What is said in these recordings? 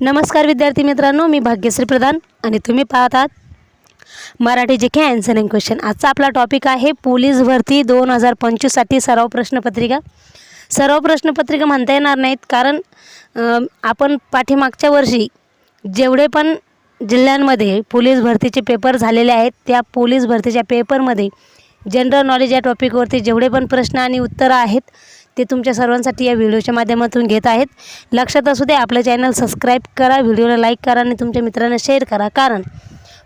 नमस्कार विद्यार्थी मित्रांनो मी भाग्यश्री प्रधान आणि तुम्ही पाहत आहात मराठी जे के अँसर अँड क्वेश्चन आजचा आपला टॉपिक आहे पोलीस भरती दोन हजार पंचवीससाठी सराव प्रश्नपत्रिका. सराव प्रश्नपत्रिका म्हणता येणार नाहीत कारण आपण पाठीमागच्या वर्षी जेवढे पण जिल्ह्यांमध्ये पोलीस भरतीचे पेपर झालेले आहेत त्या पोलीस भरतीच्या पेपरमध्ये जनरल नॉलेज या टॉपिकवरती जेवढे पण प्रश्न आणि उत्तरं आहेत ते तुमच्या सर्वांसाठी या व्हिडिओच्या माध्यमातून घेत आहेत. लक्षात असू दे आपलं चॅनल सबस्क्राईब करा व्हिडिओला लाईक करा आणि तुमच्या मित्रांना शेअर करा. कारण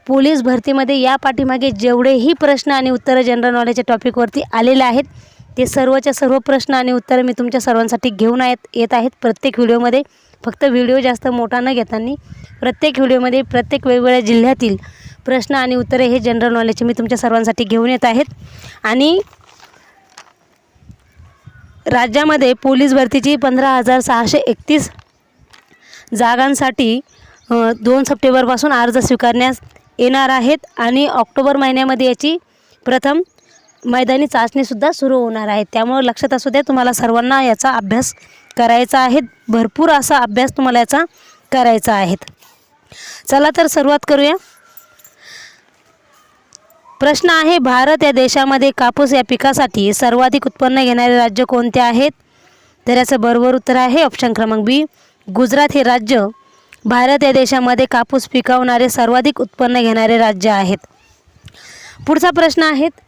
पोलीस भरतीमध्ये या पाठीमागे जेवढेही प्रश्न आणि उत्तरं जनरल नॉलेजच्या टॉपिकवरती आलेले आहेत ते सर्वच्या सर्व प्रश्न आणि उत्तरं मी तुमच्या सर्वांसाठी घेऊन आहेत येत आहेत प्रत्येक व्हिडिओमध्ये. फक्त व्हिडिओ जास्त मोठा न घेताना प्रत्येक व्हिडिओमध्ये प्रत्येक वेगवेगळ्या जिल्ह्यातील प्रश्न आणि उत्तरे हे जनरल नॉलेजचे मी तुमच्या सर्वांसाठी घेऊन येत आहेत. आणि राज्यामध्ये पोलीस भरतीची पंधरा हजार सहाशे एकतीस जागांसाठी दोन सप्टेंबरपासून अर्ज स्वीकारण्यास येणार आहेत आणि ऑक्टोबर महिन्यामध्ये याची प्रथम मैदानी चाचणीसुद्धा सुरू होणार आहे. त्यामुळं लक्षात असू द्या तुम्हाला सर्वांना याचा अभ्यास करायचा आहे. भरपूर असा अभ्यास तुम्हाला याचा करायचा आहे. चला तर सुरुवात करूया. प्रश्न आहे भारत या देशामध्ये कापूस या पिकासाठी सर्वाधिक उत्पन्न घेणारे राज्य कोणते आहेत? तर याचं बरोबर उत्तर आहे ऑप्शन क्रमांक बी गुजरात हे राज्य भारत या देशामध्ये कापूस पिकवणारे सर्वाधिक उत्पन्न घेणारे राज्य आहेत. पुढचा प्रश्न आहेत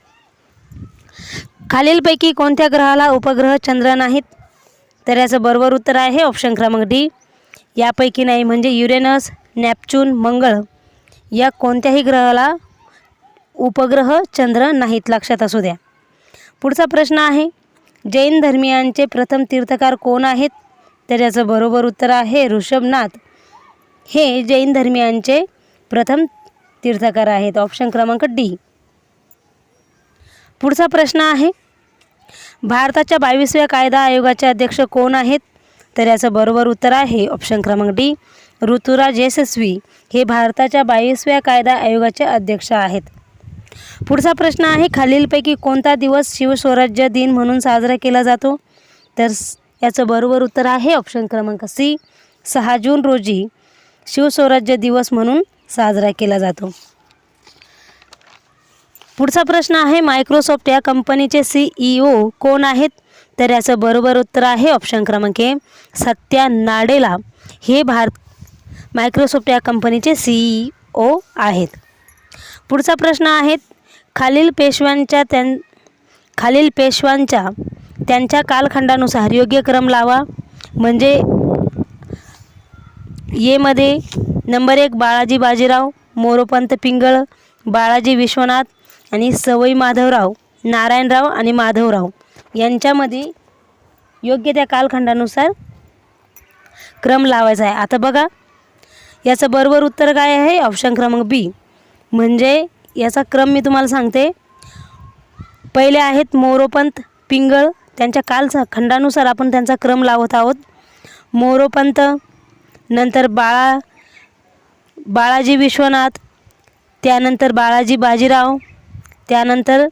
खालीलपैकी कोणत्या ग्रहाला उपग्रह चंद्र नाहीत? तर याचं बरोबर उत्तर आहे ऑप्शन क्रमांक डी यापैकी नाही म्हणजे युरेनस नॅपच्यून मंगळ या कोणत्याही ग्रहाला उपग्रह चंद्र नाहीत लक्षात असू द्या. पुढचा प्रश्न आहे जैन धर्मियांचे प्रथम तीर्थकार कोण आहेत? तर याचं बरोबर उत्तर आहे ऋषभनाथ. हे जैन धर्मियांचे प्रथम तीर्थकार आहेत ऑप्शन क्रमांक डी पुढचा प्रश्न आहे भारताच्या बावीसव्या कायदा आयोगाचे अध्यक्ष कोण आहेत? तर याचं बरोबर उत्तर आहे ऑप्शन क्रमांक डी ऋतुराज यशस्वी हे भारताच्या बावीसव्या कायदा आयोगाचे अध्यक्ष आहेत. पुढचा प्रश्न आहे खालीलपैकी कोणता दिवस शिवस्वराज्य दिन म्हणून साजरा केला जातो? तर याचं बरोबर उत्तर आहे ऑप्शन क्रमांक सी सहा जून रोजी शिवस्वराज्य दिवस म्हणून साजरा केला जातो. पुढचा प्रश्न आहे मायक्रोसॉफ्ट या कंपनीचे सी ई ओ कोण आहेत? तर याचं बरोबर उत्तर आहे ऑप्शन क्रमांक ए सत्या नाडेला हे भारत मायक्रोसॉफ्ट या कंपनीचे सी ई ओ आहेत. पुढचा प्रश्न आहे खालील पेशव्यांच्या त्यां खालील पेशव्यांच्या त्यांच्या कालखंडानुसार योग्य क्रम लावा. म्हणजे येमध्ये नंबर एक बाळाजी बाजीराव मोरोपंत पिंगळ बाळाजी विश्वनाथ आणि सवई माधवराव नारायणराव आणि माधवराव यांच्यामध्ये योग्य त्या कालखंडानुसार क्रम लावायचा आहे. आता बघा याचं बरोबर उत्तर काय आहे? ऑप्शन क्रमांक बी. म्हणजे याचा क्रम मी तुम्हाला सांगते. पहिले आहेत मोरोपंत पिंगळ त्यांच्या कालचा खंडानुसार आपण त्यांचा क्रम लावत आहोत. मोरोपंत नंतर बाळा बाळाजी विश्वनाथ त्यानंतर बाळाजी बाजीराव त्यानंतर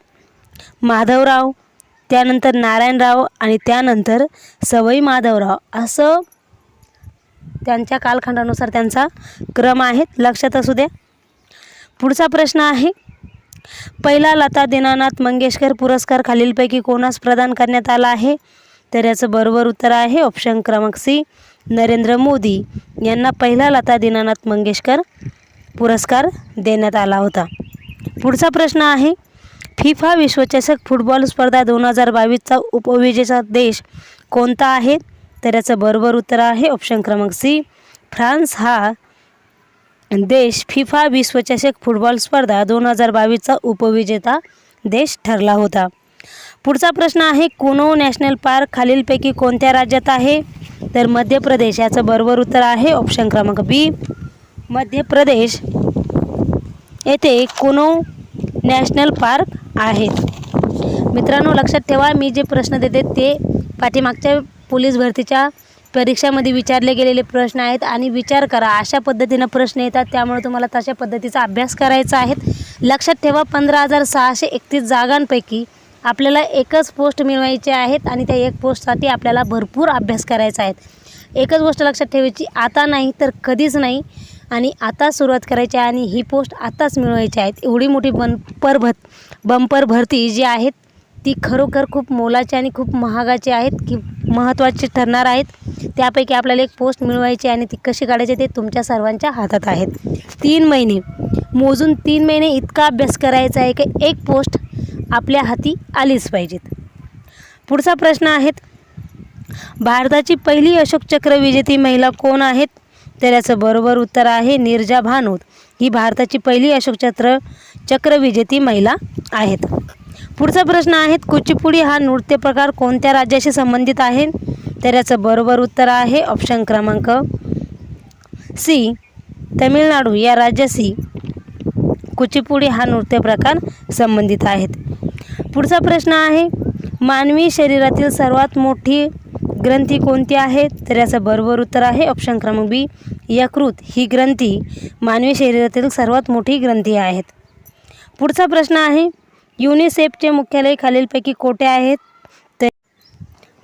माधवराव त्यानंतर नारायणराव आणि त्यानंतर सवई माधवराव. असं त्यांच्या कालखंडानुसार त्यांचा क्रम आहे. लक्षात असू द्या. पुढचा प्रश्न आहे. पहिला लता दीनानाथ मंगेशकर पुरस्कार खालीलपैकी कोणास प्रदान करण्यात आला आहे? तर याचं बरोबर उत्तर आहे ऑप्शन क्रमांक सी नरेंद्र मोदी. यांना पहिला लता दीनानाथ मंगेशकर पुरस्कार देण्यात आला होता. पुढचा प्रश्न आहे फिफा विश्वचषक फुटबॉल स्पर्धा दोन हजार बावीसचा उपविजेचा देश कोणता आहे? तर याचं बरोबर उत्तर आहे ऑप्शन क्रमांक सी फ्रान्स हा देश फिफा विश्वचषक फुटबॉल स्पर्धा दोन हजार बावीसचा उपविजेता देश ठरला होता. पुढचा प्रश्न आहे कुनो नॅशनल पार्क खालीलपैकी कोणत्या राज्यात आहे? तर मध्य प्रदेश याचं बरोबर उत्तर आहे ऑप्शन क्रमांक बी. मध्य प्रदेश. येथे कुनो नॅशनल पार्क आहेत मित्रांनो लक्षात ठेवा मी जे प्रश्न देते ते पाठीमागच्या पोलीस भरतीच्या परीक्षामध्ये विचारले गेलेले प्रश्न आहेत आणि विचार करा. अशा पद्धतीनं प्रश्न येतात. त्यामुळे तुम्हाला तशा पद्धतीचा अभ्यास करायचा आहे. लक्षात ठेवा पंधरा हजार सहाशे एकतीस जागांपैकी आपल्याला एकच पोस्ट मिळवायचे आहेत आणि त्या एक पोस्टसाठी आपल्याला भरपूर अभ्यास करायचा आहे. एकच गोष्ट लक्षात ठेवायची आता नाही तर कधीच नाही आणि आता सुरुवात करायची आहे आणि ही पोस्ट आताच मिळवायची आहेत एवढी मोठी बंपर भत बंपर भरती जी आहेत ती खरोखर खूप मोलाची आणि खूप महागाची आहेत की महत्त्वाची ठरणार आहेत त्यापैकी आपल्याला एक पोस्ट मिळवायची आणि ती कशी काढायची ते तुमच्या सर्वांच्या हातात आहेत. तीन महिने. मोजून तीन महिने इतका अभ्यास करायचा आहे की एक पोस्ट आपल्या हाती आलीच पाहिजेत. पुढचा प्रश्न आहेत भारताची पहिली अशोक चक्र विजेती महिला कोण आहेत? तर याचं बरोबर उत्तर आहे निर्जा भानोत ही भारताची पहिली अशोक चक्र विजेती महिला आहेत. पुढचा प्रश्न आहे कुचिपुडी हा नृत्य प्रकार कोणत्या राज्याशी संबंधित आहे? तर याचं बरोबर उत्तर आहे ऑप्शन क्रमांक सी तमिळनाडू या राज्याशी कुचिपुडी हा नृत्य प्रकार संबंधित आहेत. पुढचा प्रश्न आहे मानवी शरीरातील सर्वात मोठी ग्रंथी कोणती आहे? तर याचं बरोबर उत्तर आहे ऑप्शन क्रमांक बी यकृत. ही ग्रंथी मानवी शरीरातील सर्वात मोठी ग्रंथी आहेत. पुढचा प्रश्न आहे युनिसेफचे मुख्यालय खालीलपैकी कोठे आहेत?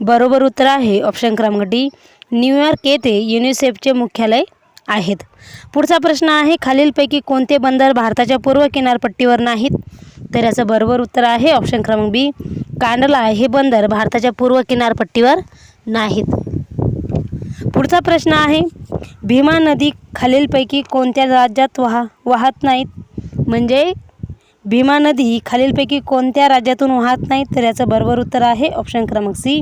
बरोबर उत्तर आहे. ऑप्शन क्रमांक डी न्यूयॉर्क येथे युनिसेफचे मुख्यालय आहेत. पुढचा प्रश्न आहे खालीलपैकी कोणते बंदर भारताच्या पूर्व किनारपट्टीवर नाहीत? तर याचं बरोबर उत्तर आहे ऑप्शन क्रमांक बी कांडला हे बंदर भारताच्या पूर्व किनारपट्टीवर नाहीत. पुढचा प्रश्न आहे भीमा नदी खालीलपैकी कोणत्या राज्यात वाह वाहत नाहीत? म्हणजे भीमा नदी ही खालीलपैकी कोणत्या राज्यातून वाहत नाही तर याचं बरोबर उत्तर आहे ऑप्शन क्रमांक सी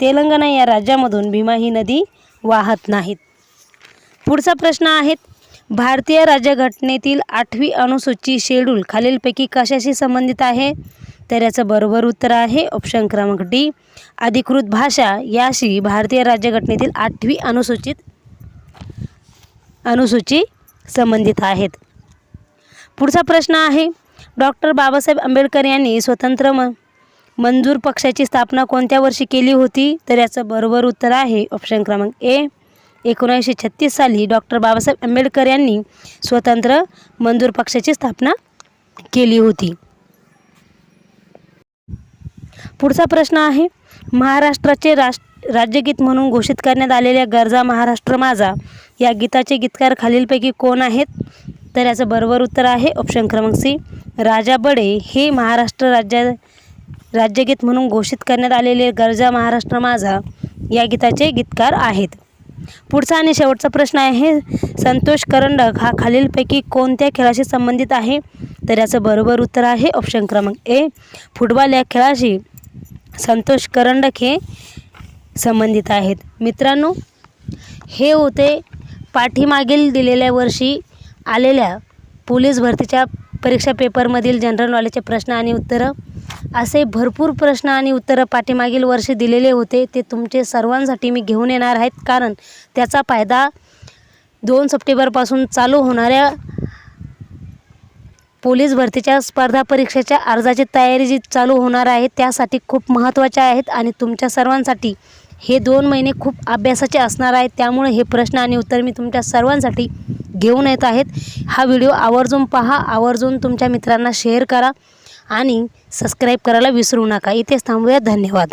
तेलंगणा या राज्यामधून भीमा ही नदी वाहत नाहीत. पुढचा प्रश्न आहेत भारतीय राज्यघटनेतील आठवी अनुसूची शेड्यूल खालीलपैकी कशाशी संबंधित आहे? तर याचं बरोबर उत्तर आहे ऑप्शन क्रमांक डी अधिकृत भाषा याशी भारतीय राज्यघटनेतील आठवी अनुसूचित अनुसूची संबंधित आहेत. पुढचा प्रश्न आहे डॉक्टर बाबासाहेब आंबेडकर यांनी स्वतंत्र म मंजूर पक्षाची स्थापना कोणत्या वर्षी केली होती? तर याचं बरोबर उत्तर आहे ऑप्शन क्रमांक ए एकोणीसशे छत्तीस साली डॉक्टर बाबासाहेब आंबेडकर यांनी स्वतंत्र मंजूर पक्षाची स्थापना केली होती. पुढचा प्रश्न आहे महाराष्ट्राचे राष्ट्र राज्यगीत म्हणून घोषित करण्यात आलेल्या गरजा महाराष्ट्र माझा या गीताचे गीतकार खालीलपैकी कोण आहेत? तर याचं बरोबर उत्तर आहे. ऑप्शन क्रमांक सी राजा बडे हे महाराष्ट्र राज्या राज्यगीत म्हणून घोषित करण्यात आलेले गरजा महाराष्ट्र माझा या गीताचे गीतकार आहेत. पुढचा आणि शेवटचा प्रश्न आहे संतोष करंडक हा खालीलपैकी कोणत्या खेळाशी संबंधित आहे? तर याचं बरोबर उत्तर आहे. ऑप्शन क्रमांक ए फुटबॉल या खेळाशी संतोष करंडक हे संबंधित आहेत. मित्रांनो हे होते पाठीमागील दिलेल्या वर्षी आलेल्या पोलीस भरतीच्या परीक्षा पेपरमधील जनरल नॉलेजचे प्रश्न आणि उत्तरं. असे भरपूर प्रश्न आणि उत्तरं पाठीमागील वर्षी दिलेले होते. ते तुमचे सर्वांसाठी मी घेऊन येणार आहेत. कारण त्याचा फायदा दोन सप्टेंबरपासून चालू होणाऱ्या पोलीस भरतीच्या स्पर्धा परीक्षेच्या अर्जाची तयारी जी चालू होणार आहे त्यासाठी खूप महत्त्वाच्या आहेत आणि तुमच्या सर्वांसाठी हे दोन महिने खूप अभ्यासाचे असणार आहेत. त्यामुळे हे प्रश्न आणि उत्तर मी तुमच्या सर्वांसाठी घेऊन येत आहेत. हा व्हिडिओ आवर्जून पहा. आवर्जून तुमच्या मित्रांना शेअर करा आणि सबस्क्राईब करायला विसरू नका. इथेच थांबूया. धन्यवाद.